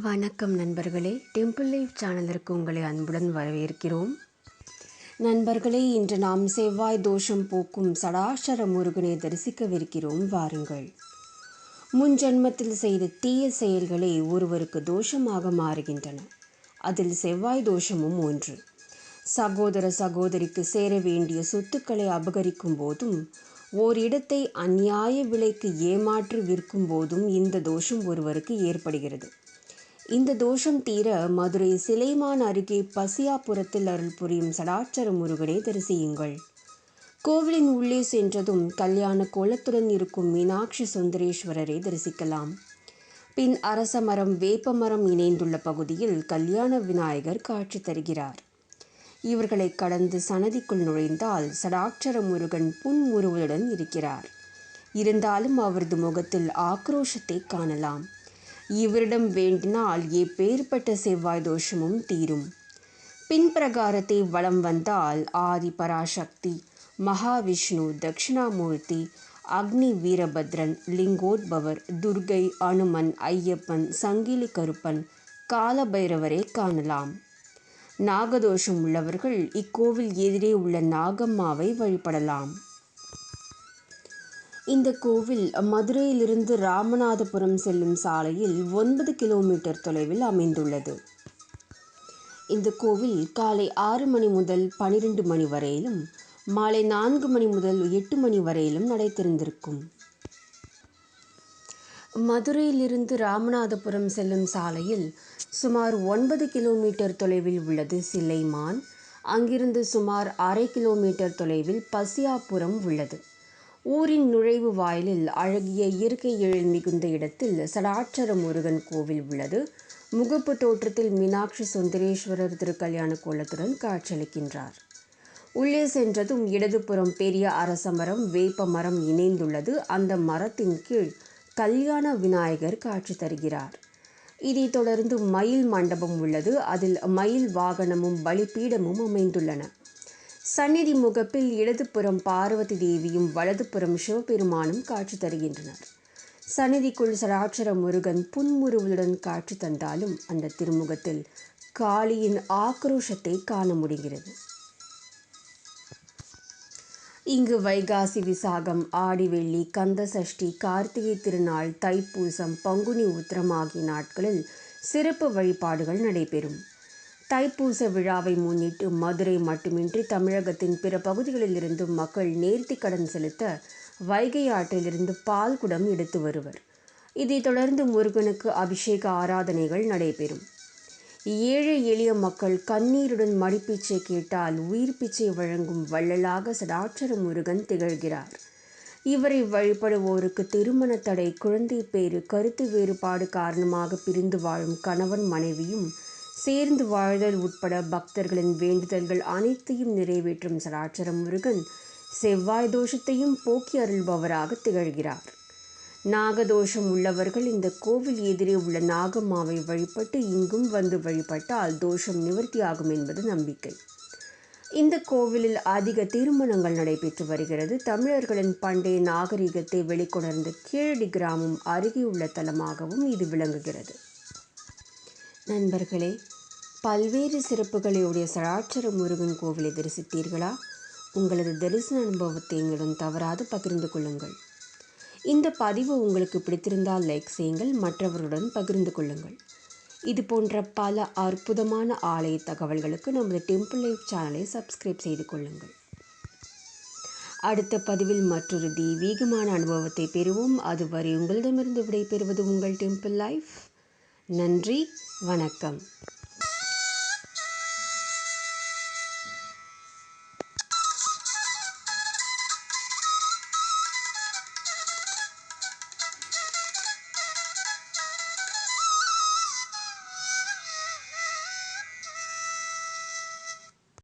வணக்கம் நண்பர்களே. Temple life சேனலிற்கு உங்களை அன்புடன் வரவேற்கிறோம். நண்பர்களே இன்று நாம் செவ்வாய் தோஷம் போக்கும் சடாசர முருகனை தரிசிக்கவிருக்கிறோம். வாருங்கள். முன் ஜென்மத்தில் செய்த தீய செயல்களே ஒருவருக்கு தோஷமாக மாறுகின்றன. அதில் செவ்வாய் தோஷமும் ஒன்று. சகோதர சகோதரிக்கு சேர வேண்டிய சொத்துக்களை அபகரிக்கும் போதும் ஓரிடத்தை அந்நியாய விலைக்கு ஏமாற்றி விற்கும் போதும் இந்த தோஷம் ஒருவருக்கு ஏற்படுகிறது. இந்த தோஷம் தீர மதுரை சிலைமான் அருகே பசியாபுரத்தில் அருள் புரியும் சடாச்சர முருகனை தரிசியுங்கள். கோவிலின் உள்ளே சென்றதும் கல்யாண கோலத்துடன் இருக்கும் மீனாட்சி சுந்தரேஸ்வரரை தரிசிக்கலாம். பின் அரச மரம் வேப்ப மரம் இணைந்துள்ள பகுதியில் கல்யாண விநாயகர் காட்சி தருகிறார். இவர்களை கடந்து சன்னதிக்குள் நுழைந்தால் சடாட்சர முருகன் புன்முறுவலுடன் இருக்கிறார். இருந்தாலும் அவரது முகத்தில் ஆக்ரோஷத்தை காணலாம். இவரிடம் வேண்டினால் எப்பேற்பட்ட செவ்வாய் தோஷமும் தீரும். பின்பிரகாரத்தை வலம் வந்தால் ஆதி பராசக்தி மகாவிஷ்ணு தட்சிணாமூர்த்தி அக்னி வீரபத்ரன் லிங்கோத்பவர் துர்கை அனுமன் ஐயப்பன் சங்கிலி கருப்பன் காலபைரவரை காணலாம். நாகதோஷம் உள்ளவர்கள் இக்கோவில் எதிரே உள்ள நாகம்மாவை வழிபடலாம். இந்த கோவில் மதுரையிலிருந்து ராமநாதபுரம் செல்லும் சாலையில் ஒன்பது கிலோமீட்டர் தொலைவில் அமைந்துள்ளது. இந்த கோவில் காலை ஆறு மணி முதல் பனிரெண்டு மணி வரையிலும் மாலை நான்கு மணி முதல் எட்டு மணி வரையிலும் நடை திறந்திருக்கும் மதுரையிலிருந்து ராமநாதபுரம் செல்லும் சாலையில் சுமார் ஒன்பது கிலோமீட்டர் தொலைவில் உள்ளது சிலைமான் அங்கிருந்து சுமார் அரை கிலோமீட்டர் தொலைவில் பசியாபுரம் உள்ளது. ஊரின் நுழைவு வாயிலில் அழகிய இயற்கை எழில் மிகுந்த இடத்தில் சடாட்சர முருகன் கோவில் உள்ளது. முகப்பு தோற்றத்தில் மீனாட்சி சுந்தரேஸ்வரர் திருக்கல்யாண கோலத்துடன் காட்சியளிக்கின்றார். உள்ளே சென்றதும் இடதுபுறம் பெரிய அரச மரம் வேப்ப மரம் இணைந்துள்ளது. அந்த மரத்தின் கீழ் கல்யாண விநாயகர் காட்சி தருகிறார். இதைத் தொடர்ந்து மயில் மண்டபம் உள்ளது. அதில் மயில் வாகனமும் பலிப்பீடமும் அமைந்துள்ளன. சந்நிதி முகப்பில் இடதுபுறம் பார்வதி தேவியும் வலதுபுறம் சிவபெருமானும் காட்சி தருகின்றனர். சந்நிதிக்குள் சராட்சர முருகன் புன்முறுவலுடன் காட்சி தந்தாலும் அந்த திருமுகத்தில் காளியின் ஆக்ரோஷத்தை காண முடிகிறது. இங்கு வைகாசி விசாகம் ஆடிவெள்ளி கந்த சஷ்டி கார்த்திகை திருநாள் தைப்பூசம் பங்குனி உத்திரம் ஆகிய நாட்களில் சிறப்பு வழிபாடுகள் நடைபெறும். தைப்பூச விழாவை முன்னிட்டு மதுரை மட்டுமின்றி தமிழகத்தின் பிற பகுதிகளிலிருந்தும் மக்கள் நேர்த்தி கடன் செலுத்த வைகை ஆற்றிலிருந்து பால் குடம் எடுத்து வருவர். இதைத் தொடர்ந்து முருகனுக்கு அபிஷேக ஆராதனைகள் நடைபெறும். ஏழை எளிய மக்கள் கண்ணீருடன் மடிப்பீச்சை கேட்டால் உயிர் பிச்சை வழங்கும் வள்ளலாக சடாட்சர முருகன் திகழ்கிறார். இவரை வழிபடுவோருக்கு திருமண தடை குழந்தை பேறு கருத்து வேறுபாடு காரணமாக பிரிந்து வாழும் கணவன் மனைவியும் சேர்ந்து வாழ்தல் உட்பட பக்தர்களின் வேண்டுதல்கள் அனைத்தையும் நிறைவேற்றும் சராச்சர முருகன். செவ்வாய் தோஷத்தையும் போக்கி அருள்பவராக திகழ்கிறார். நாகதோஷம் உள்ளவர்கள் இந்த கோவில் எதிரே உள்ள நாகம்மாவை வழிபட்டு இங்கும் வந்து வழிபட்டால் தோஷம் நிவர்த்தியாகும் என்பது நம்பிக்கை. இந்த கோவிலில் அதிக திருமணங்கள் நடைபெற்று வருகிறது. தமிழர்களின் பண்டைய நாகரிகத்தை வெளிக்கொணர்ந்த கீழடி கிராமம் அருகே உள்ள தலமாகவும் இது விளங்குகிறது. நண்பர்களே பல்வேறு சிறப்புகளையுடைய சராட்சர முருகன் கோவிலை தரிசித்தீர்களா? உங்களது தரிசன அனுபவத்தை எங்களுடன் தவறாது பகிர்ந்து கொள்ளுங்கள். இந்த பதிவு உங்களுக்கு பிடித்திருந்தால் லைக் செய்யுங்கள் மற்றவர்களுடன் பகிர்ந்து கொள்ளுங்கள். இது போன்ற பல அற்புதமான ஆலய தகவல்களுக்கு நமது டெம்பிள் லைஃப் சேனலை சப்ஸ்கிரைப் செய்து கொள்ளுங்கள். அடுத்த பதிவில் மற்றொரு தெய்வீகமான அனுபவத்தை பெறுவோம். அதுவரை உங்களிடமிருந்து விடைபெறுவது உங்கள் டெம்பிள் லைஃப் நன்றி. வணக்கம்.